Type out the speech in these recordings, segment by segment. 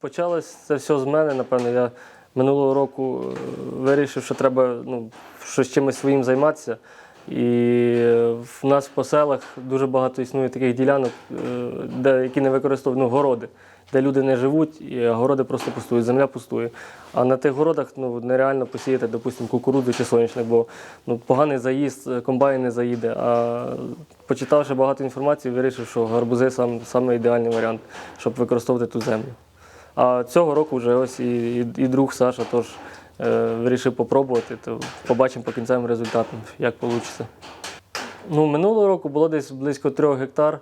Почалось це все з мене, напевно. Я минулого року е, вирішив, що треба ну, щось чимось своїм займатися. І е, в нас по селах дуже багато існує таких ділянок, е, де, які не використовують ну, городи, де люди не живуть, і городи просто пустують, земля пустує. А на тих городах ну, нереально посіяти, допустимо, кукурудзу чи соняшник, бо ну, поганий заїзд, комбайн не заїде. А почитавши багато інформації, вирішив, що гарбузи сам, саме ідеальний варіант, щоб використовувати ту землю. А цього року вже ось і, і, і друг Саша теж е, вирішив попробувати, то побачимо по кінцевим результатам, як вийде. Ну, минулого року було десь близько трьох гектар.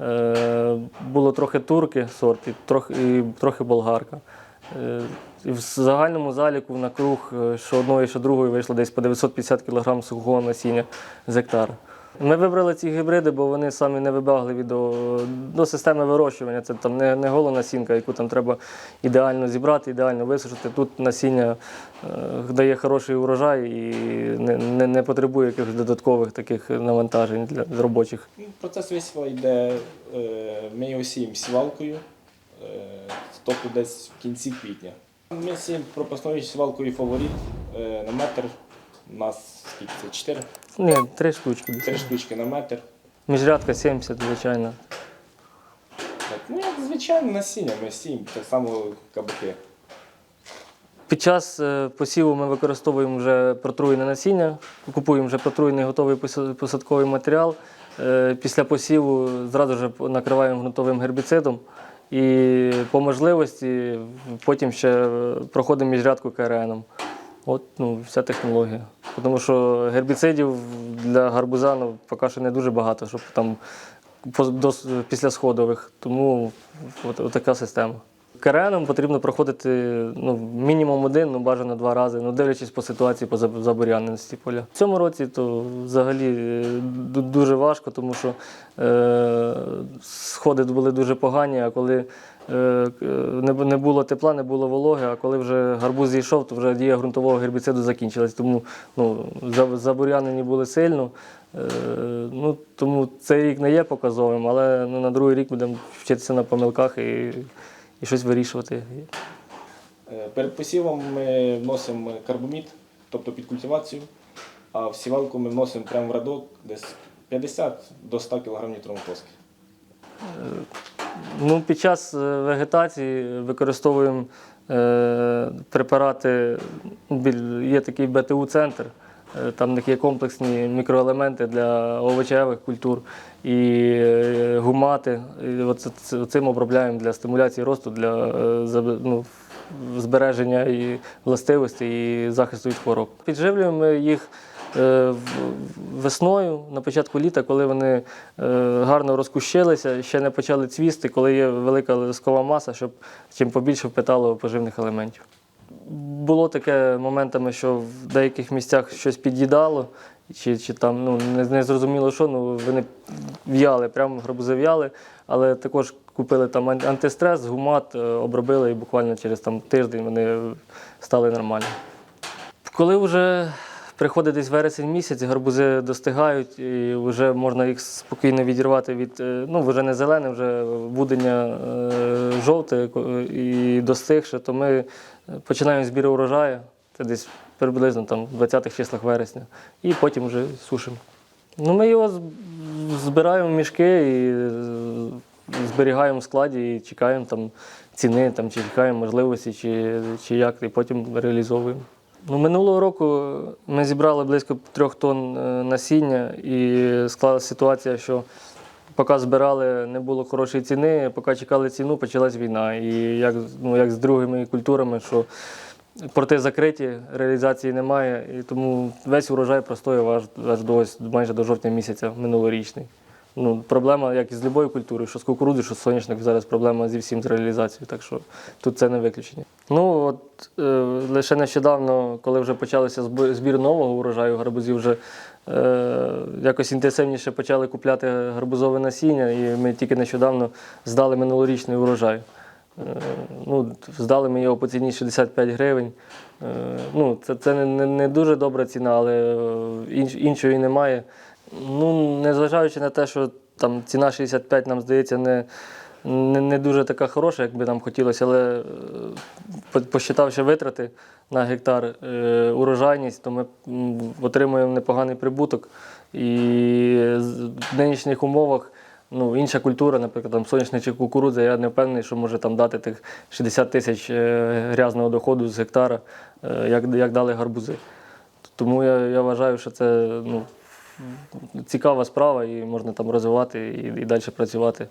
Е, було трохи турки сорт і трохи, трохи болгарка. Е, і в загальному заліку на круг, е, що одної, що другої вийшло десь по 950 кг сухого насіння з гектара. Ми вибрали ці гібриди, бо вони самі невибагливі до, до системи вирощування. Це там не, не гола насінка, яку там треба ідеально зібрати, ідеально висушити. Тут насіння е, дає хороший урожай і не, не, не потребує якихось додаткових таких навантажень для робочих. Ну, Процес висіва йде, е, ми його сіємо сівалкою, е, тобто десь в кінці квітня. Ми сіємо пропасною сівалкою фаворит е, на метр. У нас скільки це? 4? Ні, три штучки. десь. 3 штучки на метр. Міжрядка 70, звичайно. Так, ну, як звичайно, насіння ми сіємо, так само кабаки. Під час е, посіву ми використовуємо вже протруєне насіння, купуємо вже протруєний готовий поса- посадковий матеріал. Е, Після посіву зразу ж накриваємо ґрунтовим гербіцидом і по можливості потім ще е, проходимо міжрядку КРНом. От ну, вся технологія. Тому що гербіцидів для гарбуза ну, поки що не дуже багато, щоб там після сходових. Тому от, от така система. КРНом потрібно проходити ну, мінімум один, ну бажано два рази, ну дивлячись по ситуації по заб- забур'яненості поля. В цьому році то взагалі е, дуже важко, тому що е, сходи були дуже погані, а коли е, не, було тепла, не було вологи, а коли вже гарбуз зійшов, то вже дія ґрунтового гербіциду закінчилась. Тому ну, за- забур'янені були сильно. Е, ну, тому цей рік не є показовим, але ну, на другий рік будемо вчитися на помилках і, і щось вирішувати. Е, Перед посівом ми вносимо карбомід, тобто під культивацію, а в сівалку ми вносимо прямо в радок десь 50 до 100 кг нітромофоски. Ну, під час е, вегетації використовуємо е, препарати. Є такий БТУ-центр, там в них є комплексні мікроелементи для овочевих культур і е, гумати. І от це- це- цим обробляємо для стимуляції росту, для е, ну, збереження і властивості і захисту від хвороб. Підживлюємо їх е, весною, на початку літа, коли вони е, гарно розкущилися, ще не почали цвісти, коли є велика лискова маса, щоб чим побільше впитало поживних елементів. Було таке моментами, що в деяких місцях щось під'їдало, чи, чи там ну, не, не зрозуміло що, ну вони в'яли, прямо гарбузи в'яли, але також купили там антистрес, гумат, е, обробили і буквально через там, тиждень вони стали нормальні. Коли вже приходить десь вересень місяць, гарбузи достигають, і вже можна їх спокійно відірвати від, е, ну вже не зелене, вже будення е, жовте і достигше, то ми починаємо збір урожаю. Це десь приблизно там в 20-х числах вересня, і потім вже сушимо. Ну, ми його збираємо в мішки і зберігаємо в складі і чекаємо там ціни, там, чи чекаємо можливості, чи, чи як, і потім реалізовуємо. Ну, минулого року ми зібрали близько трьох тонн е, насіння і склалася ситуація, що поки збирали, не було хорошої ціни, поки чекали ціну, почалась війна. І як, ну, як з другими культурами, що порти закриті, реалізації немає, і тому весь урожай простояв аж, аж до майже до жовтня місяця минулорічний. Ну, проблема, як і з будь-якою культурою, що з кукурудзи, що з соняшник, зараз проблема зі всім з реалізацією, так що тут це не виключення. Ну от е, лише нещодавно, коли вже почалося зб- збір нового урожаю, гарбузів вже якось інтенсивніше почали купляти гарбузове насіння, і ми тільки нещодавно здали минулорічний урожай. Е, ну, здали ми його по ціні 65 гривень. Е, ну, це це не, не, дуже добра ціна, але е, інш, іншої немає. Ну, незважаючи на те, що там ціна 65 нам здається не, не, не дуже така хороша, як би нам хотілося, але е, посчитавши витрати на гектар е, урожайність, то ми отримуємо непоганий прибуток. І в нинішніх умовах ну, інша культура, наприклад, там соняшник чи кукурудза, я не впевнений, що може там дати тих 60 тисяч е, грязного доходу з гектара, як, як дали гарбузи. Тому я, я вважаю, що це ну, цікава справа і можна там розвивати і, і далі працювати.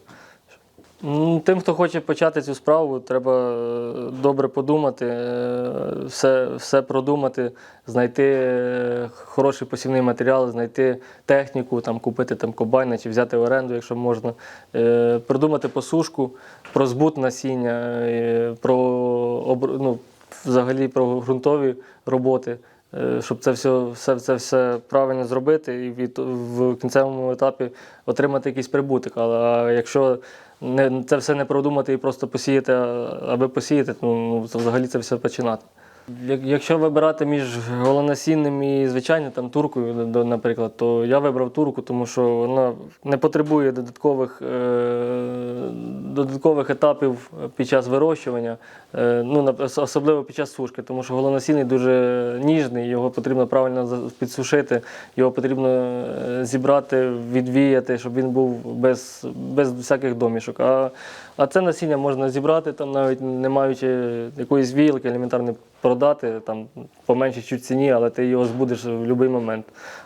Тим, хто хоче почати цю справу, треба е, добре подумати, е, все, все продумати, знайти е, хороший посівний матеріал, знайти техніку, там, купити там, комбайна чи взяти в оренду, якщо можна, продумати посушку, про збут насіння, про ну, взагалі про ґрунтові роботи. Щоб це все, все, це все правильно зробити і в кінцевому етапі отримати якийсь прибуток. Але якщо не, це все не продумати і просто посіяти, аби посіяти, ну, взагалі це все починати. Як- Якщо вибирати між голонасінним і звичайним там туркою, наприклад, то я вибрав турку, тому що вона не потребує додаткових, е, додаткових етапів під час вирощування, е, ну, особливо під час сушки, тому що голонасінний дуже ніжний, його потрібно правильно підсушити, його потрібно е, зібрати, відвіяти, щоб він був без, без всяких домішок. А, а це насіння можна зібрати, там навіть не маючи якоїсь віялки, елементарно продати, там по меншій ціні, але ти його збудеш в будь-який момент.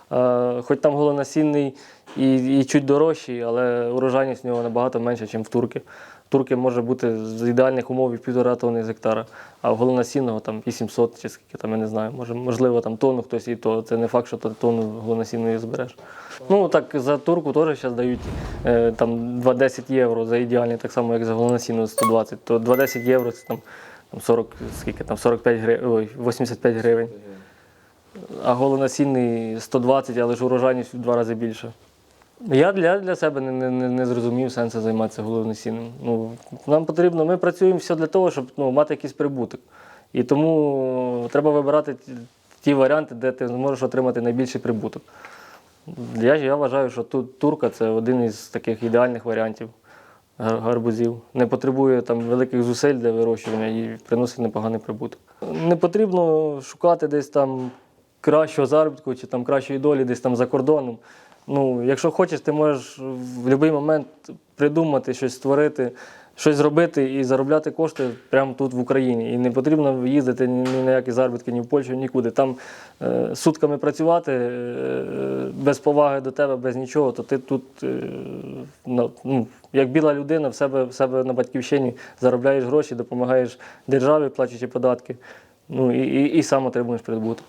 А, хоч там голонасінний і, і чуть дорожчий, але урожайність в нього набагато менша, ніж в турки. Турки може бути з ідеальних умов і півтора тонни з гектара, а в голонасінного там 800 чи скільки там, я не знаю. Може, можливо, там тонну хтось і то. Це не факт, що ти тонну голонасінної збереш. Ну так за турку теж зараз дають е, там 2-10 євро за ідеальний, так само, як за голонасінну 120. То 2-10 євро це там, там 40, скільки там 45 гривень, ой, 85 гривень. А голонасінний 120, але ж урожайність в два рази більше. Я для, для себе не, не, не- зрозумів сенсу займатися головносінним. Ну, нам потрібно, ми працюємо все для того, щоб ну, мати якийсь прибуток. І тому треба вибирати ті, варіанти, де ти зможеш отримати найбільший прибуток. Я, я вважаю, що тут турка це один із таких ідеальних варіантів гарбузів. Не потребує там великих зусиль для вирощування і приносить непоганий прибуток. Не потрібно шукати десь там кращого заробітку чи там кращої долі десь там за кордоном. Ну, якщо хочеш, ти можеш в будь-який момент придумати щось створити, щось зробити і заробляти кошти прямо тут в Україні. І не потрібно їздити ні на які заробітки, ні в Польщу, нікуди. Там е, сутками працювати е, без поваги до тебе, без нічого, то ти тут, е, ну, як біла людина, в себе, в себе на батьківщині заробляєш гроші, допомагаєш державі, плачучи податки. Ну і, і, і сам отримуєш прибуток.